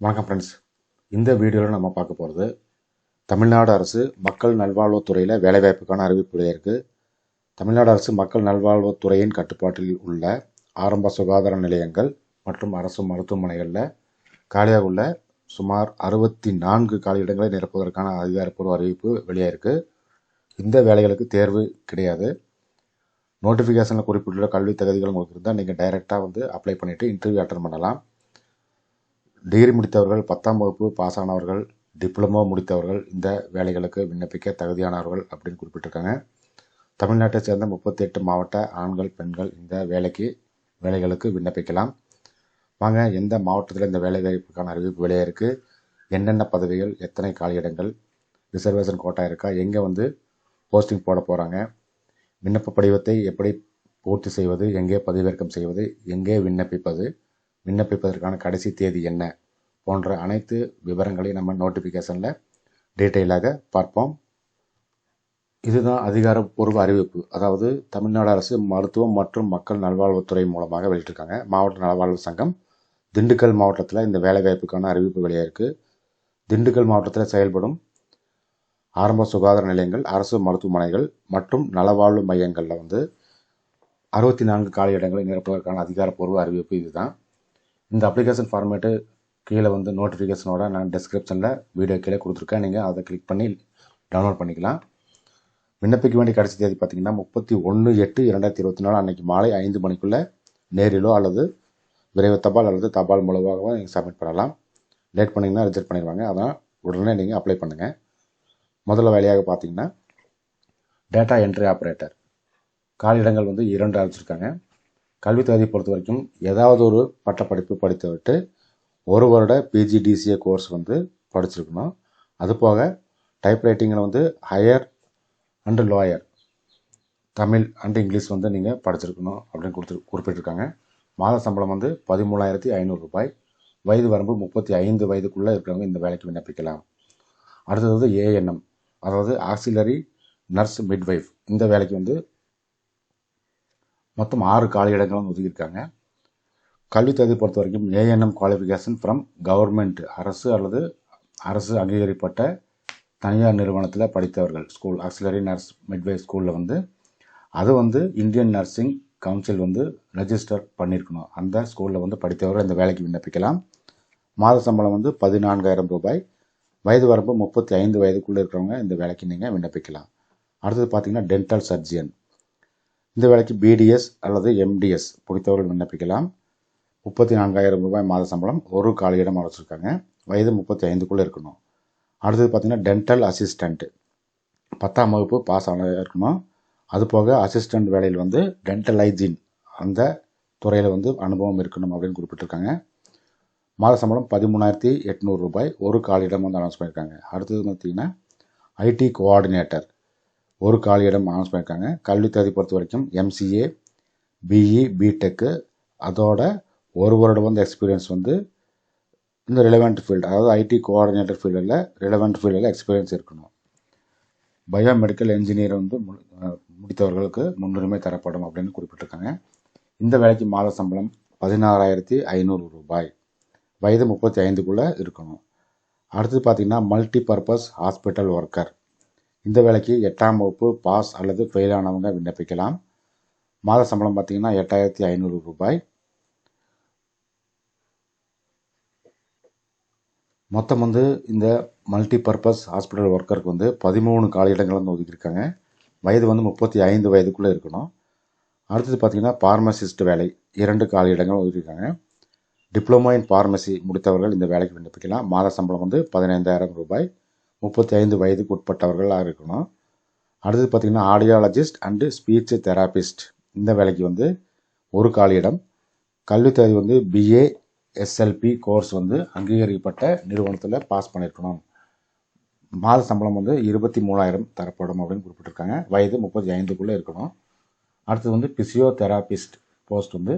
வணக்கம் ஃப்ரெண்ட்ஸ் இந்த வீடியோவில் நம்ம பார்க்க போகிறது தமிழ்நாடு அரசு மக்கள் நல்வாழ்வுத்துறையில் வேலைவாய்ப்புக்கான அறிவிப்பு இருக்குது தமிழ்நாடு அரசு மக்கள் நல்வாழ்வுத்துறையின் கட்டுப்பாட்டில் உள்ள ஆரம்ப சுகாதார நிலையங்கள் மற்றும் அரசு மருத்துவமனைகளில் காலியாக உள்ள சுமார் அறுபத்தி நான்கு காலியிடங்களை நிரப்புவதற்கான அதிகாரப்பூர்வ அறிவிப்பு வெளியாயிருக்கு இந்த வேலைகளுக்கு தேர்வு கிடையாது. நோட்டிஃபிகேஷனில் குறிப்பிட்டுள்ள கல்வி தகுதிகள் உங்களுக்கு இருந்தால் நீங்கள் டைரெக்டாக வந்து அப்ளை பண்ணிவிட்டு இன்டர்வியூ அட்டன் பண்ணலாம். டிகிரி முடித்தவர்கள் பத்தாம் வகுப்பு பாஸ் ஆனவர்கள் டிப்ளமோ முடித்தவர்கள் இந்த வேலைகளுக்கு விண்ணப்பிக்க தகுதியானவர்கள் அப்படின்னு குறிப்பிட்டிருக்காங்க. தமிழ்நாட்டை சேர்ந்த முப்பத்தி எட்டு மாவட்ட ஆண்கள் பெண்கள் இந்த வேலைக்கு வேலைகளுக்கு விண்ணப்பிக்கலாம். வாங்க எந்த மாவட்டத்தில் இந்த வேலை வாய்ப்புக்கான அறிவிப்பு வெளியாக இருக்குது என்னென்ன பதவிகள் எத்தனை காலியிடங்கள் ரிசர்வேஷன் கோட்டா இருக்கா எங்கே வந்து போஸ்டிங் போட போகிறாங்க விண்ணப்ப படிவத்தை எப்படி பூர்த்தி செய்வது எங்கே பதிவிறக்கம் செய்வது எங்கே விண்ணப்பிப்பது விண்ணப்பிப்பதற்கான கடைசி தேதி என்ன போன்ற அனைத்து விவரங்களையும் நம்ம நோட்டிஃபிகேஷனில் டீட்டெயிலாக பார்ப்போம். இதுதான் அதிகாரப்பூர்வ அறிவிப்பு. அதாவது தமிழ்நாடு அரசு மருத்துவம் மற்றும் மக்கள் நல்வாழ்வுத்துறை மூலமாக வெளியிட்டிருக்காங்க. மாவட்ட நலவாழ்வு சங்கம் திண்டுக்கல் மாவட்டத்தில் இந்த வேலைவாய்ப்புக்கான அறிவிப்பு வெளியாயிருக்கு. திண்டுக்கல் மாவட்டத்தில் செயல்படும் ஆரம்ப சுகாதார நிலையங்கள் அரசு மருத்துவமனைகள் மற்றும் நலவாழ்வு மையங்களில் வந்து அறுபத்தி நான்கு காலியிடங்களை நிரப்புவதற்கான அதிகாரப்பூர்வ அறிவிப்பு இதுதான். இந்த அப்ளிகேஷன் ஃபார்மேட்டு கீழே வந்து நோட்டிஃபிகேஷனோட நான் டிஸ்கிரிப்ஷனில் வீடியோ கீழே கொடுத்துருக்கேன். நீங்கள் அதை கிளிக் பண்ணி டவுன்லோட் பண்ணிக்கலாம். விண்ணப்பிக்க வேண்டிய கடைசி தேதி பார்த்தீங்கன்னா முப்பத்தி ஒன்று எட்டு இரண்டாயிரத்தி இருபத்தி நாலு அன்றைக்கி மாலை ஐந்து மணிக்குள்ளே நேரிலோ அல்லது விரைவு தபால் அல்லது தபால் மூலமாகவோ நீங்கள் சப்மிட் பண்ணலாம். லேட் பண்ணிங்கன்னா ரிஜெக்ட் பண்ணிடுவாங்க. அதான் உடனே நீங்கள் அப்ளை பண்ணுங்கள் முதல்ல வேலையாக பார்த்தீங்கன்னா டேட்டா என்ட்ரி ஆப்ரேட்டர் காலியிடங்கள் வந்து இரண்டு அழைச்சிருக்காங்க. கல்வி தகுதி பொறுத்த வரைக்கும் ஏதாவது ஒரு பட்டப்படிப்பு படித்துவிட்டு ஒரு வருட பிஜிடிசிஏ கோர்ஸ் வந்து படிச்சிருக்கணும். அது போக டைப்ரைட்டிங்கில் வந்து higher and lower Tamil and English வந்து நீங்கள் படிச்சிருக்கணும் அப்படின்னு கொடுத்து குறிப்பிட்டிருக்காங்க. மாத சம்பளம் வந்து பதிமூணாயிரத்தி ஐநூறு ரூபாய். வயது வரம்பு முப்பத்தி ஐந்து வயதுக்குள்ளே இருக்கிறவங்க இந்த வேலைக்கு விண்ணப்பிக்கலாம். அடுத்தது வந்து ஏஎன்எம் அதாவது ஆக்சிலரி நர்ஸ் மிட்வைஃப் இந்த வேலைக்கு வந்து மொத்தம் ஆறு காலி இடங்களும் ஒதுக்கியிருக்காங்க. கல்வி தகுதி பொறுத்த வரைக்கும் ஏஎன்எம் குவாலிஃபிகேஷன் ஃப்ரம் கவர்மெண்ட் அரசு அல்லது அரசு அங்கீகரிக்கப்பட்ட தனியார் நிறுவனத்தில் படித்தவர்கள் ஸ்கூல் ஆக்சிலரி நர்ஸ் மிட்வைஃப் ஸ்கூலில் வந்து அது வந்து இந்தியன் நர்சிங் கவுன்சில் வந்து ரெஜிஸ்டர் பண்ணியிருக்கணும் அந்த ஸ்கூலில் வந்து படித்தவர்கள் இந்த வேலைக்கு விண்ணப்பிக்கலாம். மாத சம்பளம் வந்து பதினான்காயிரம் ரூபாய். வயது வரம்பு முப்பத்தி ஐந்து வயதுக்குள்ளே இருக்கிறவங்க இந்த வேலைக்கு நீங்கள் விண்ணப்பிக்கலாம். அடுத்தது பார்த்தீங்கன்னா டென்டல் சர்ஜியன் இந்த வேலைக்கு பிடிஎஸ் அல்லது எம்டிஎஸ் பிடித்தவர்கள் விண்ணப்பிக்கலாம். முப்பத்தி நான்காயிரம் ரூபாய் மாத சம்பளம் ஒரு காலியிடம் அழைச்சிருக்காங்க வயது முப்பத்தி ஐந்துக்குள்ளே இருக்கணும். அடுத்தது பார்த்தீங்கன்னா டென்டல் அசிஸ்டண்ட்டு பத்தாம் வகுப்பு பாஸ் ஆனதாக இருக்கணும்? அது போக அசிஸ்டண்ட் வேலையில் வந்து டென்டல் ஹைஜீன் அந்த துறையில் வந்து அனுபவம் இருக்கணும் அப்படின்னு குறிப்பிட்டிருக்காங்க. மாத சம்பளம் பதிமூணாயிரத்தி எட்நூறு ரூபாய் ஒரு காலியிடம் வந்து அனௌன்ஸ் பண்ணியிருக்காங்க. அடுத்தது பார்த்தீங்கன்னா ஐடி கோஆர்டினேட்டர் ஒரு காலியிடம் அனௌன்ஸ் பண்ணியிருக்காங்க. கல்வி தகுதி பொறுத்த வரைக்கும் எம்சிஏ பிஇ பிடெக்கு அதோட ஒரு வருடம் வந்து எக்ஸ்பீரியன்ஸ் வந்து இந்த ரிலவெண்ட் ஃபீல்டு அதாவது ஐடி கோஆர்டினேட்டர் ஃபீல்டில் ரிலவெண்ட் ஃபீல்டில் எக்ஸ்பீரியன்ஸ் இருக்கணும். பயோமெடிக்கல் என்ஜினியர் வந்து மு- முடித்தவர்களுக்கு முன்னுரிமை தரப்படும் அப்படின்னு குறிப்பிட்டிருக்காங்க. இந்த வேலைக்கு மாத சம்பளம் பதினாறாயிரத்தி ஐநூறு ரூபாய். வயது முப்பத்தி ஐந்துக்குள்ளே இருக்கணும். அடுத்தது பார்த்தீங்கன்னா மல்டி பர்பஸ் ஹாஸ்பிட்டல் ஒர்க்கர் இந்த வேலைக்கு எட்டாம் வகுப்பு பாஸ் அல்லது ஃபெயில் ஆனவங்க விண்ணப்பிக்கலாம். மாத சம்பளம் பார்த்தீங்கன்னா எட்டாயிரத்தி ஐநூறு ரூபாய். மொத்தம் வந்து இந்த மல்டி பர்பஸ் ஹாஸ்பிட்டல் ஒர்க்கருக்கு வந்து பதிமூணு காலியிடங்கள் வந்து ஒதுக்கியிருக்காங்க. வயது வந்து முப்பத்தி ஐந்து வயதுக்குள்ளே இருக்கணும். அடுத்தது பார்த்தீங்கன்னா பார்மசிஸ்ட் வேலை இரண்டு காலியிடங்கள் ஒதுக்கியிருக்காங்க. டிப்ளமோ இன் பார்மசி முடித்தவர்கள் இந்த வேலைக்கு விண்ணப்பிக்கலாம். மாத சம்பளம் வந்து பதினைந்தாயிரம் ரூபாய். முப்பத்தி ஐந்து வயதுக்கு உட்பட்டவர்களாக இருக்கணும். அடுத்தது பார்த்தீங்கன்னா ஆடியாலஜிஸ்ட் அண்டு ஸ்பீச் தெராபிஸ்ட் இந்த வேலைக்கு வந்து ஒரு காலியிடம் கல்வி தகுதி வந்து பிஏ எஸ்எல்பி கோர்ஸ் வந்து அங்கீகரிக்கப்பட்ட நிறுவனத்தில் பாஸ் பண்ணியிருக்கணும் மாத சம்பளம் வந்து இருபத்தி மூணாயிரம் தரப்படும் அப்படின்னு குறிப்பிட்டிருக்காங்க. வயது முப்பத்தி ஐந்துக்குள்ளே இருக்கணும். அடுத்தது வந்து பிசியோதெராபிஸ்ட் போஸ்ட் வந்து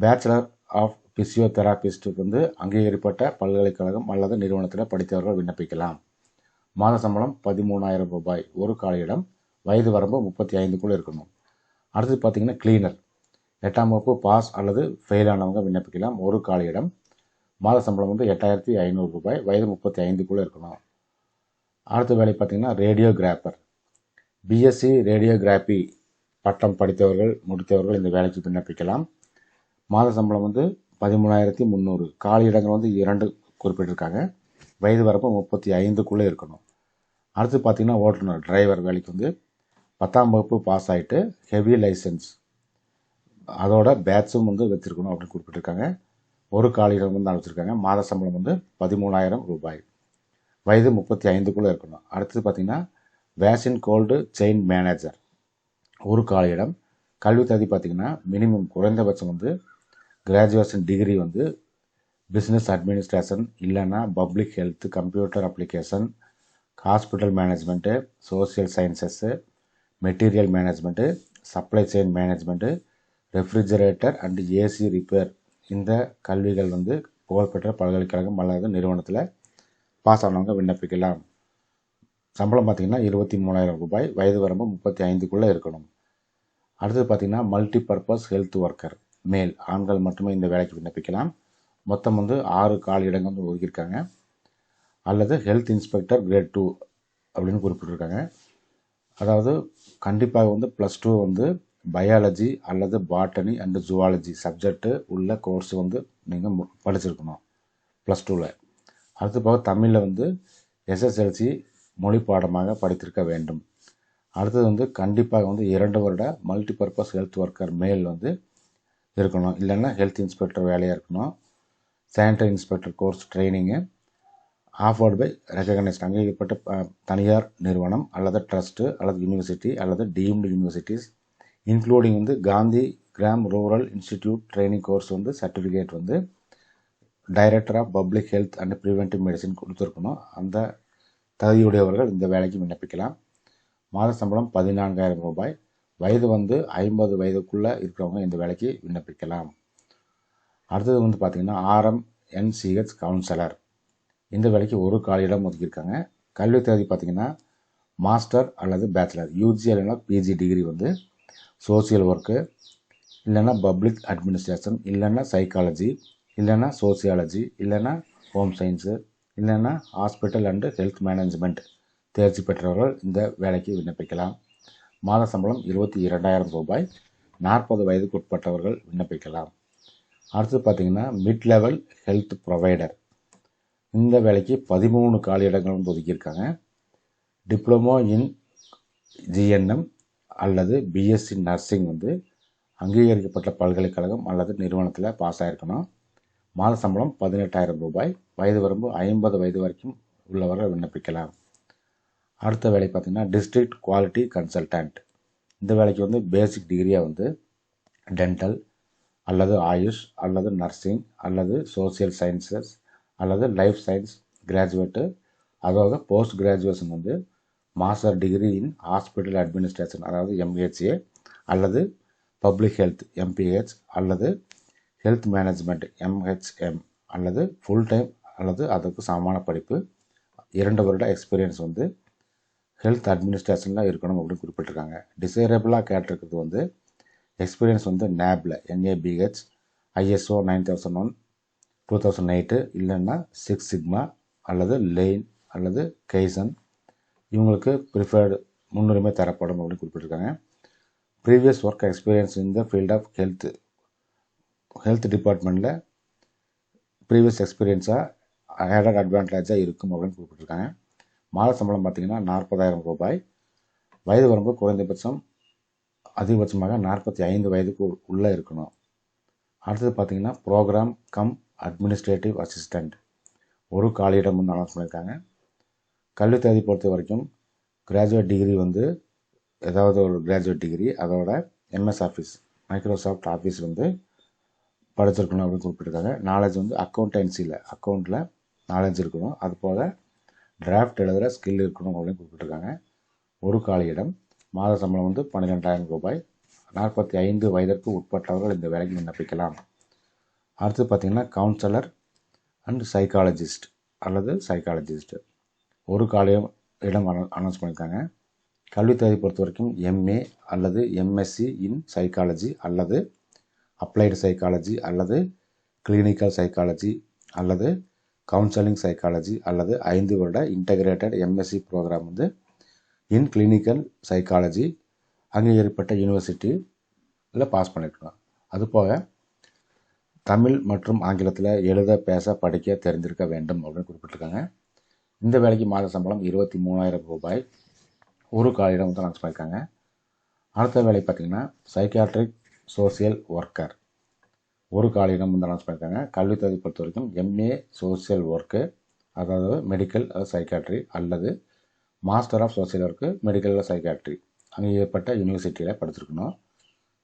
பேச்சுலர் ஆஃப் பிசியோதெராபிஸ்ட்டுக்கு வந்து அங்கீகரிக்கப்பட்ட பல்கலைக்கழகம் அல்லது நிறுவனத்தில் படித்தவர்கள் விண்ணப்பிக்கலாம். மாத சம்பளம் பதிமூணாயிரம் ரூபாய். ஒரு காலியிடம் வயது வரம்பு முப்பத்தி ஐந்துக்குள்ளே இருக்கணும். அடுத்து பார்த்தீங்கன்னா கிளீனர் எட்டாம் வகுப்பு பாஸ் அல்லது ஃபெயில் ஆனவங்க விண்ணப்பிக்கலாம். ஒரு காலியிடம் மாத சம்பளம் வந்து எட்டாயிரத்தி ஐநூறு ரூபாய். வயது முப்பத்தி ஐந்துக்குள்ளே இருக்கணும். அடுத்த வேலை பார்த்தீங்கன்னா ரேடியோகிராஃபர் பிஎஸ்சி ரேடியோகிராஃபி பட்டம் படித்தவர்கள் முடித்தவர்கள் இந்த வேலைக்கு விண்ணப்பிக்கலாம். மாத சம்பளம் வந்து பதிமூணாயிரத்தி முந்நூறு. காலி இடங்கள் வந்து இரண்டு குறிப்பிட்டிருக்காங்க. வயது வரப்பு முப்பத்தி ஐந்துக்குள்ளே இருக்கணும். அடுத்து பார்த்தீங்கன்னா ஓட்டுநர் டிரைவர் வேலைக்கு வந்து பத்தாம் வகுப்பு பாஸ் ஆகிட்டு ஹெவி லைசன்ஸ் அதோட பேட்சும் வந்து வச்சுருக்கணும் அப்படின்னு குறிப்பிட்டிருக்காங்க. ஒரு காலியிடம் வந்து அனுப்பிச்சிருக்காங்க மாத சம்பளம் வந்து பதிமூணாயிரம் ரூபாய். வயது முப்பத்தி ஐந்துக்குள்ளே இருக்கணும். அடுத்தது பார்த்தீங்கன்னா வேசின் கோல்டு செயின் மேனேஜர் ஒரு காலியிடம். கல்வி தகுதி பார்த்தீங்கன்னா மினிமம் குறைந்தபட்சம் வந்து கிராஜுவேஷன் டிகிரி வந்து பிஸ்னஸ் அட்மினிஸ்ட்ரேஷன் இல்லைன்னா public health computer application hospital management social sciences material management supply chain management refrigerator and AC repair. இந்த கல்விகள் வந்து புகழ்பெற்ற பல்கலைக்கழகம் அல்லது நிறுவனத்தில் பாஸ் ஆனவங்க விண்ணப்பிக்கலாம். சம்பளம் பார்த்திங்கன்னா இருபத்தி மூணாயிரம் ரூபாய் வயது வரம்பு முப்பத்தி ஐந்துக்குள்ளே இருக்கணும். அடுத்தது பார்த்திங்கன்னா மல்டி பர்பஸ் ஹெல்த் ஒர்க்கர் மேல் ஆண்கள் மட்டுமே இந்த வேலைக்கு விண்ணப்பிக்கலாம். மொத்தம் வந்து ஆறு கால் இடங்கள் வந்து ஒதுக்கியிருக்காங்க. அல்லது ஹெல்த் இன்ஸ்பெக்டர் கிரேட் டூ அப்படின்னு குறிப்பிட்டிருக்காங்க. அதாவது கண்டிப்பாக வந்து ப்ளஸ் டூ வந்து பயாலஜி அல்லது பாட்டனி அண்டு ஜுவாலஜி சப்ஜெக்ட்டு உள்ள கோர்ஸ் வந்து நீங்கள் படிச்சிருக்கணும். ப்ளஸ் டூவில் அடுத்து போக தமிழில் வந்து எஸ்எஸ்எல்சி மொழி பாடமாக படித்திருக்க வேண்டும். அடுத்தது வந்து கண்டிப்பாக வந்து இரண்டு வருட மல்டி பர்பஸ் ஹெல்த் ஒர்க்கர் மேல் வந்து இருக்கணும். இல்லைன்னா ஹெல்த் இன்ஸ்பெக்டர் வேலையாக இருக்கணும். Sanitary inspector course training offered by recognised அங்கீகரிக்கப்பட்ட தனியார் நிறுவனம் அல்லது ட்ரஸ்ட்டு அல்லது யூனிவர்சிட்டி அல்லது டீம்டு யூனிவர்சிட்டிஸ் இன்க்ளூடிங் வந்து Gandhi Gram rural institute training course வந்து சர்டிஃபிகேட் வந்து director of public health and preventive medicine கொடுத்துருக்கணும். அந்த தகுதியுடையவர்கள் இந்த வேலைக்கு விண்ணப்பிக்கலாம். மாத சம்பளம் பதினான்காயிரம் ரூபாய். வயது வந்து ஐம்பது வயதுக்குள்ளே இருக்கிறவங்க இந்த வேலைக்கு விண்ணப்பிக்கலாம். அடுத்தது வந்து பார்த்திங்கன்னா ஆர்எம் என்சிஹெச் கவுன்சிலர். இந்த வேலைக்கு ஒரு காலியிடம் ஒதுக்கியிருக்காங்க. கல்வி தகுதி பார்த்திங்கன்னா மாஸ்டர் அல்லது பேச்சுலர் யூஜி இல்லைன்னா பிஜி டிகிரி வந்து சோசியல் ஒர்க்கு இல்லைன்னா பப்ளிக் அட்மினிஸ்ட்ரேஷன் இல்லைன்னா சைக்காலஜி இல்லைன்னா சோசியாலஜி இல்லைன்னா ஹோம் சயின்ஸு இல்லைன்னா ஹாஸ்பிட்டல் அண்டு ஹெல்த் மேனேஜ்மெண்ட் தேர்ச்சி பெற்றவர்கள் இந்த வேலைக்கு விண்ணப்பிக்கலாம். மாத சம்பளம் இருபத்தி இரண்டாயிரம் ரூபாய் நாற்பது வயதுக்கு உட்பட்டவர்கள் விண்ணப்பிக்கலாம். அடுத்து பார்த்தீங்கன்னா மிட் லெவல் ஹெல்த் ப்ரொவைடர் இந்த வேலைக்கு பதிமூணு காலி இடங்களும் ஒதுக்கியிருக்காங்க. டிப்ளமோ இன் ஜிஎன்எம் அல்லது பிஎஸ்சி நர்சிங் வந்து அங்கீகரிக்கப்பட்ட பல்கலைக்கழகம் அல்லது நிறுவனத்தில் பாஸ் ஆகிருக்கணும் மாத சம்பளம் பதினெட்டாயிரம் ரூபாய். வயது வரம்பு ஐம்பது வயது வரைக்கும் உள்ளவர்கள் விண்ணப்பிக்கலாம். அடுத்த வேலை பார்த்திங்கன்னா டிஸ்ட்ரிக்ட் குவாலிட்டி கன்சல்டன்ட் இந்த வேலைக்கு வந்து பேசிக் டிகிரியாக வந்து டென்டல் அல்லது ஆயுஷ் அல்லது நர்சிங் அல்லது சோசியல் சயின்சஸ் அல்லது லைஃப் சயின்ஸ் கிராஜுவேட்டு அதாவது போஸ்ட் கிராஜுவேஷன் வந்து master degree in hospital administration அதாவது எம்ஹெச்ஏ அல்லது பப்ளிக் ஹெல்த் எம்பிஹெச் அல்லது ஹெல்த் மேனேஜ்மெண்ட் எம்ஹெச்எம் அல்லது ஃபுல் டைம் அல்லது அதுக்கு சமமான படிப்பு. இரண்டு வருட எக்ஸ்பீரியன்ஸ் வந்து ஹெல்த் அட்மினிஸ்ட்ரேஷனில் இருக்கணும் அப்படின்னு குறிப்பிட்டிருக்காங்க. டிசைரபிளாக கேட்டிருக்கிறது வந்து எக்ஸ்பீரியன்ஸ் வந்து நேபில் NABH ISO nine thousand one two thousand eight இல்லைன்னா சிக்ஸ் சிக்மா அல்லது லெயின் அல்லது கெய்சன் இவங்களுக்கு ப்ரிஃபர்டு முன்னுரிமை தரப்படும் அப்படின்னு குறிப்பிட்டிருக்காங்க. Previous work experience in the field of health health டிபார்ட்மெண்ட்டில் ப்ரீவியஸ் எக்ஸ்பீரியன்ஸாக ஹேடட் அட்வான்டேஜாக இருக்கும் அப்படின்னு குறிப்பிட்டிருக்காங்க. மாத சம்பளம் பார்த்தீங்கன்னா நாற்பதாயிரம் ரூபாய். வயது வரம்பு குறைந்தபட்சம் அதிகபட்சமாக நாற்பத்தி ஐந்து வயதுக்கு உள்ளே இருக்கணும். அடுத்தது பார்த்திங்கன்னா ப்ரோக்ராம் கம் அட்மினிஸ்ட்ரேட்டிவ் அசிஸ்டண்ட் ஒரு காலியிடம் வந்து அனௌன்ஸ் பண்ணியிருக்காங்க கல்வி தகுதி பொறுத்த வரைக்கும் கிராஜுவேட் டிகிரி வந்து ஏதாவது ஒரு கிராஜுவேட் டிகிரி அதோட எம்எஸ் ஆஃபீஸ் மைக்ரோசாஃப்ட் ஆஃபீஸ் வந்து படிச்சிருக்கணும் அப்படின்னு குறிப்பிட்டிருக்காங்க. நாலேஜ் வந்து அக்கௌண்டன்சியில் அக்கௌண்ட்டில் நாலேஜ் இருக்கணும். அது போல் டிராஃப்ட் எழுதுகிற ஸ்கில் இருக்கணும் அப்படின்னு குறிப்பிட்டிருக்காங்க. ஒரு காலியிடம் மாத சம்பளம் வந்து பன்னிரெண்டாயிரம் ரூபாய். நாற்பத்தி ஐந்து வயதிற்கு உட்பட்டவர்கள் இந்த வேலைக்கு விண்ணப்பிக்கலாம். அடுத்து பார்த்தீங்கன்னா கவுன்சிலர் அண்ட் சைக்காலஜிஸ்ட் அல்லது சைக்காலஜிஸ்ட் ஒரு காலையும் இடம் அனௌன்ஸ் பண்ணியிருக்காங்க. கல்வி பொறுத்த வரைக்கும் எம்ஏ அல்லது எம்எஸ்சி இன் சைக்காலஜி அல்லது அப்ளைடு சைக்காலஜி அல்லது கிளினிக்கல் சைக்காலஜி அல்லது கவுன்சிலிங் சைக்காலஜி அல்லது ஐந்து வருட இன்டகிரேட்டட் எம்எஸ்சி ப்ரோக்ராம் வந்து இன் கிளினிக்கல் சைக்காலஜி அங்கீகரிக்கப்பட்ட யூனிவர்சிட்டியில் பாஸ் பண்ணியிருக்கலாம் அதுபோக தமிழ் மற்றும் ஆங்கிலத்தில் எழுத பேச படிக்க தெரிஞ்சிருக்க வேண்டும் அப்படின்னு குறிப்பிட்டிருக்காங்க. இந்த வேலைக்கு மாத சம்பளம் இருபத்தி மூணாயிரம் ரூபாய். ஒரு காலிடம் தான் அனௌன்ஸ் பண்ணியிருக்காங்க அடுத்த வேலை பார்த்திங்கன்னா சைக்காட்ரிக் சோசியல் ஒர்க்கர் ஒரு காலிடம் வந்து அனௌன்ஸ் பண்ணியிருக்காங்க கல்வி பொறுத்த வரைக்கும் எம்ஏ சோசியல் ஒர்க்கு அதாவது மெடிக்கல் அதாவது சைக்காட்ரி அல்லது master of social work medical psychiatry அங்கீகரிக்கப்பட்ட யூனிவர்சிட்டியில் படிச்சிருக்கணும்.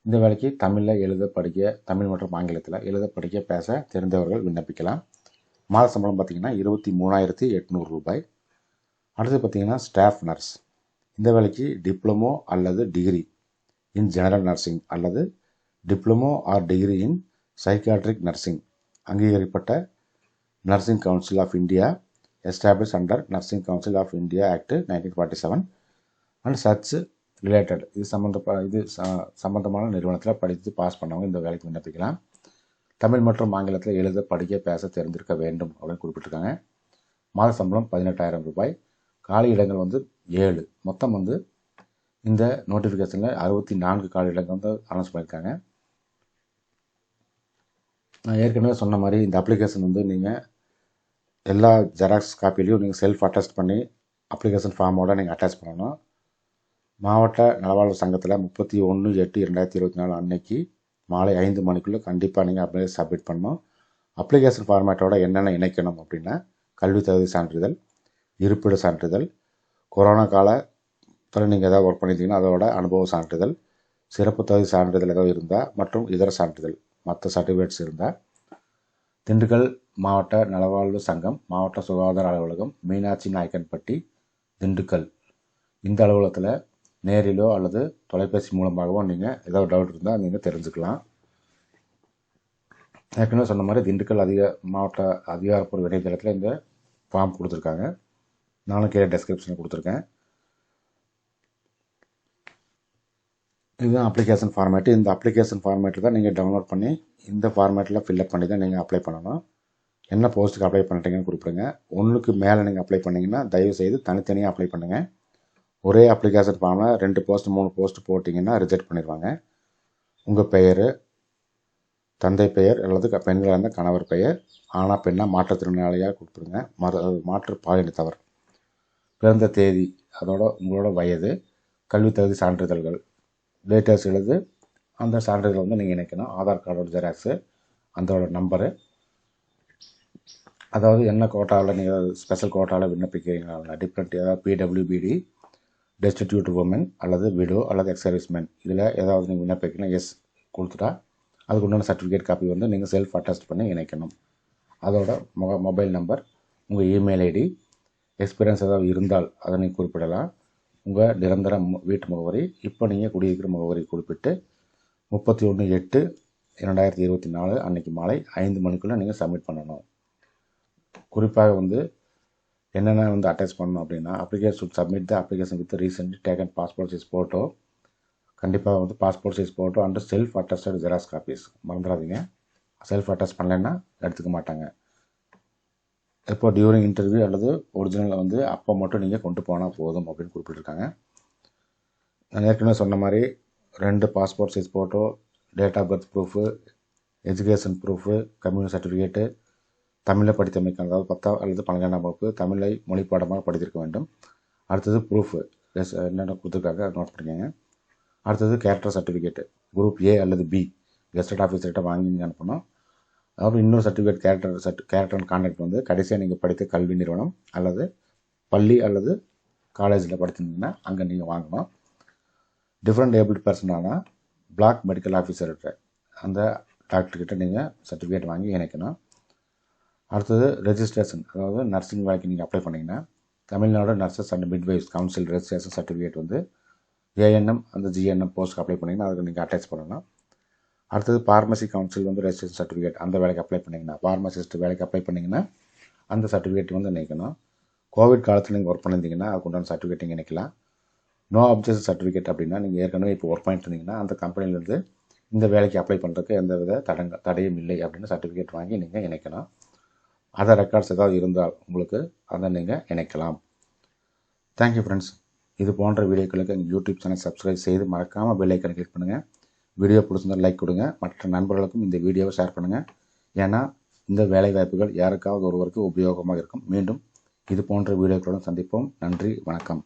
இந்த வேலைக்கு தமிழில் எழுத படிக்க தமிழ் மற்றும் ஆங்கிலத்தில் எழுத படிக்க பேச தெரிந்தவர்கள் விண்ணப்பிக்கலாம். மாத சம்பளம் பார்த்திங்கன்னா இருபத்தி மூணாயிரத்தி எட்நூறு ரூபாய். அடுத்து பார்த்திங்கன்னா ஸ்டாஃப் நர்ஸ் இந்த வேலைக்கு டிப்ளமோ அல்லது டிகிரி இன் ஜெனரல் நர்சிங் அல்லது diploma or degree in psychiatric nursing அங்கீகரிக்கப்பட்ட nursing council of India establish under nursing council of India act nineteen forty seven and search related இது சம்மந்தப்ப இது ச- நிறுவனத்தில் படித்து பாஸ் பண்ணவங்க இந்த வேலைக்கு விண்ணப்பிக்கலாம். தமிழ் மற்றும் ஆங்கிலத்தில் எழுத படிக்க பேச தெரிந்திருக்க வேண்டும் அப்படின்னு குறிப்பிட்டிருக்காங்க. மாத சம்பளம் பதினெட்டாயிரம் ரூபாய். காலி இடங்கள் வந்து ஏழு. மொத்தம் வந்து இந்த நோட்டிஃபிகேஷனில் அறுபத்தி நான்கு காலி இடங்கள் வந்து அனௌன்ஸ் பண்ணியிருக்காங்க. நான் ஏற்கனவே சொன்ன மாதிரி இந்த அப்ளிகேஷன் வந்து நீங்கள் எல்லா ஜெராக்ஸ் காப்பிலையும் நீங்கள் செல்ஃப் அட்டாச் பண்ணி அப்ளிகேஷன் ஃபார்மோட நீங்கள் அட்டாச் பண்ணணும். மாவட்ட நலவாழ்வு சங்கத்தில் முப்பத்தி ஒன்று எட்டு ரெண்டாயிரத்தி இருபத்தி நாலு அன்னைக்கு மாலை ஐந்து மணிக்குள்ளே கண்டிப்பாக நீங்கள் அப்ளிகேஷன் சப்மிட் பண்ணணும். அப்ளிகேஷன் ஃபார்மேட்டோட என்னென்ன இணைக்கணும் அப்படின்னா கல்வி தகுதி சான்றிதழ் இருப்பிட சான்றிதழ் கொரோனா காலத்தில் நீங்கள் ஏதாவது ஒர்க் பண்ணியிருந்தீங்கன்னா அதோட அனுபவ சான்றிதழ் சிறப்பு தகுதி சான்றிதழ் ஏதாவது இருந்தால் மற்றும் இதர சான்றிதழ் மற்ற சர்டிஃபிகேட்ஸ் இருந்தால் திண்டுக்கல் மாவட்ட நலவாழ்வு சங்கம் மாவட்ட சுகாதார அலுவலகம் மீனாட்சி நாயக்கன்பட்டி திண்டுக்கல். இந்த அலுவலகத்தில் நேரிலோ அல்லது தொலைபேசி மூலமாகவோ நீங்கள் ஏதாவது டவுட் இருந்தால் நீங்கள் தெரிஞ்சுக்கலாம். ஏற்கனவே சொன்ன மாதிரி திண்டுக்கல் அதிக மாவட்ட அதிகாரப்பூர்வ இணையதளத்தில் இந்த ஃபார்ம் கொடுத்துருக்காங்க. நானும் கீழே டெஸ்கிரிப்ஷனில் கொடுத்துருக்கேன். இதுதான் அப்ளிகேஷன் ஃபார்மேட்டு இந்த அப்ளிகேஷன் ஃபார்மேட்டில் தான் நீங்கள் டவுன்லோட் பண்ணி இந்த ஃபார்மேட்டில் ஃபில்அப் பண்ணி தான் நீங்கள் அப்ளை பண்ணணும். என்ன போஸ்ட்டுக்கு அப்ளை பண்ணிட்டீங்கன்னு குறிப்பிடுங்க. ஒன்றுக்கு மேலே நீங்கள் அப்ளை பண்ணிங்கன்னா தயவு செய்து தனித்தனியாக அப்ளை பண்ணுங்கள் ஒரே அப்ளிகேஷன் ஃபார்மில் ரெண்டு போஸ்ட் மூணு போஸ்ட் போட்டிங்கன்னா ரிஜெக்ட் பண்ணிடுவாங்க. உங்கள் பெயர் தந்தை பெயர் அல்லது க- பெண்களாக இருந்தால் கணவர் பெயர் ஆனால் பெண்ணாக மாற்றுத்திறனாளியாக கொடுத்துருங்க மறு மாற்று பாலினத்தவர் பிறந்த தேதி அதோட உங்களோட வயது கல்வி தகுதி சான்றிதழ்கள். லேட்டஸ்ட் எழுது அந்த சான்றிதழ் வந்து நீங்கள் இணைக்கணும். ஆதார் கார்டோட ஜெராக்ஸு அதோட நம்பரு அதாவது என்ன கோட்டாவில் நீங்கள் ஸ்பெஷல் கோட்டாவில் விண்ணப்பிக்கிறீங்களா? டிஃப்ரெண்ட் ஏதாவது பிடபிள்யூபிடி டெஸ்டிடியூட் உமன் அல்லது விடோ அல்லது எக்ஸ் சர்வீஸ்மேன் இதில் ஏதாவது நீங்கள் விண்ணப்பிக்கணும் எஸ் கொடுத்துட்டா அதுக்கு உண்டான சர்டிஃபிகேட் காப்பி வந்து நீங்கள் செல்ஃப் அட்டாச் பண்ணி இணைக்கணும். அதோட மொ மொபைல் நம்பர் உங்கள் இமெயில் ஐடி எக்ஸ்பீரியன்ஸ் ஏதாவது இருந்தால் அதை நீங்கள் குறிப்பிடலாம். உங்கள் நிரந்தர மு- வீட்டு முகவரி இப்போ நீங்கள் குடியிருக்கிற முகவரி குறிப்பிட்டு முப்பத்தி ஒன்று எட்டு இரண்டாயிரத்தி இருபத்தி நாலு அன்னைக்கு மாலை ஐந்து மணிக்குள்ளே நீங்கள் சப்மிட் பண்ணணும். குறிப்பாக வந்து என்னென்ன வந்து அட்டாச் பண்ணணும் அப்படின்னா application submit the application with recently taken passport size photo கண்டிப்பாக வந்து passport size photo and self attested xerox copies மறந்துடாதீங்க. செல்ஃப் அட்டஸ்ட் பண்ணலைன்னா எடுத்துக்க மாட்டாங்க. இப்போ டியூரிங் இன்டர்வியூ அல்லது ஒரிஜினலில் வந்து அப்போ மட்டும் நீங்கள் கொண்டு போனால் போதும் அப்படின்னு குறிப்பிட்டிருக்காங்க. நான் ஏற்கனவே சொன்ன மாதிரி ரெண்டு passport size photo date of birth proof education proof community certificate தமிழை படித்தமைக்கான அதாவது பத்தாம் அல்லது பன்னிரெண்டாம் வகுப்பு தமிழை மொழிப்பாடமாக படித்திருக்க வேண்டும். அடுத்தது ப்ரூஃபு என்னென்ன கொடுத்துருக்காங்க நோட் பண்ணிக்கோங்க. அடுத்தது கேரக்டர் சர்டிஃபிகேட்டு குரூப் ஏ அல்லது பி கெஸ்டட் ஆஃபீஸர்கிட்ட வாங்கி நீங்கள் அனுப்பணும். அப்புறம் இன்னொரு certificate character cert character and contact வந்து கடைசியாக நீங்கள் படித்த கல்வி நிறுவனம் அல்லது பள்ளி அல்லது காலேஜில் படித்திருந்தீங்கன்னா அங்கே நீங்கள் வாங்கணும். டிஃப்ரெண்ட் ஏபிள் பர்சனானால் பிளாக் மெடிக்கல் ஆஃபீஸர்கிட்ட அந்த டாக்டர்கிட்ட நீங்கள் சர்டிஃபிகேட் வாங்கி இணைக்கணும். அடுத்தது ரெஜிஸ்ட்ரேஷன் அதாவது நர்சிங் வேலைக்கு நீங்கள் அப்ளை பண்ணிங்கன்னா Tamil Nadu nurses and midwives council registration certificate வந்து ஏஎன்எம் அந்த ஜிஎன்எம் போஸ்ட்க்கு அப்ளை பண்ணிங்கன்னா அதுக்கு நீங்கள் அட்டாச் பண்ணணும் அடுத்தது பார்மசி கவுன்சில் வந்து ரெஜிஸ்ட்ரேஷன் சர்டிஃபிகேட் அந்த வேலைக்கு அப்ளை பண்ணிங்கன்னா ஃபார்மசிஸ்ட் வேலைக்கு அப்ளை பண்ணிங்கன்னா அந்த சர்டிஃபிகேட் வந்து நினைக்கணும் கோவிட் காலத்தில் நீங்கள் ஒர்க் பண்ணியிருந்தீங்கன்னா அதுக்கு உண்டான சர்டிஃபிகேட் நீங்கள் நினைக்கலாம் நோ அப்ஜெக்ஷன் சர்டிஃபிகேட் அப்படின்னா நீங்கள் ஏற்கனவே இப்போ ஒர்க் பண்ணிட்டு இருந்தீங்கன்னா அந்த கம்பெனிலேருந்து இந்த வேலைக்கு அப்ளை பண்ணுறதுக்கு எந்த வித தடங்க தடையும் இல்லை அப்படின்னு சர்டிஃபிகேட் வாங்கி நீங்கள் இணைக்கணும் அதர் ரெக்கார்ட்ஸ் ஏதாவது இருந்தால் உங்களுக்கு அதை நீங்கள் இணைக்கலாம். தேங்க்யூ ஃப்ரெண்ட்ஸ் இது போன்ற வீடியோக்களுக்கு எங்கள் யூடியூப் சேனல் சப்ஸ்கிரைப் செய்து மறக்காமல் பெல் கிளிக் பண்ணுங்கள் வீடியோ பிடிச்சிருந்தா லைக் கொடுங்க. மற்ற நண்பர்களுக்கும் இந்த வீடியோவை ஷேர் பண்ணுங்கள் ஏன்னா இந்த வேலைவாய்ப்புகள் யாருக்காவது ஒருவருக்கு உபயோகமாக இருக்கும். மீண்டும் இது போன்ற வீடியோக்களுடன் சந்திப்போம். நன்றி வணக்கம்.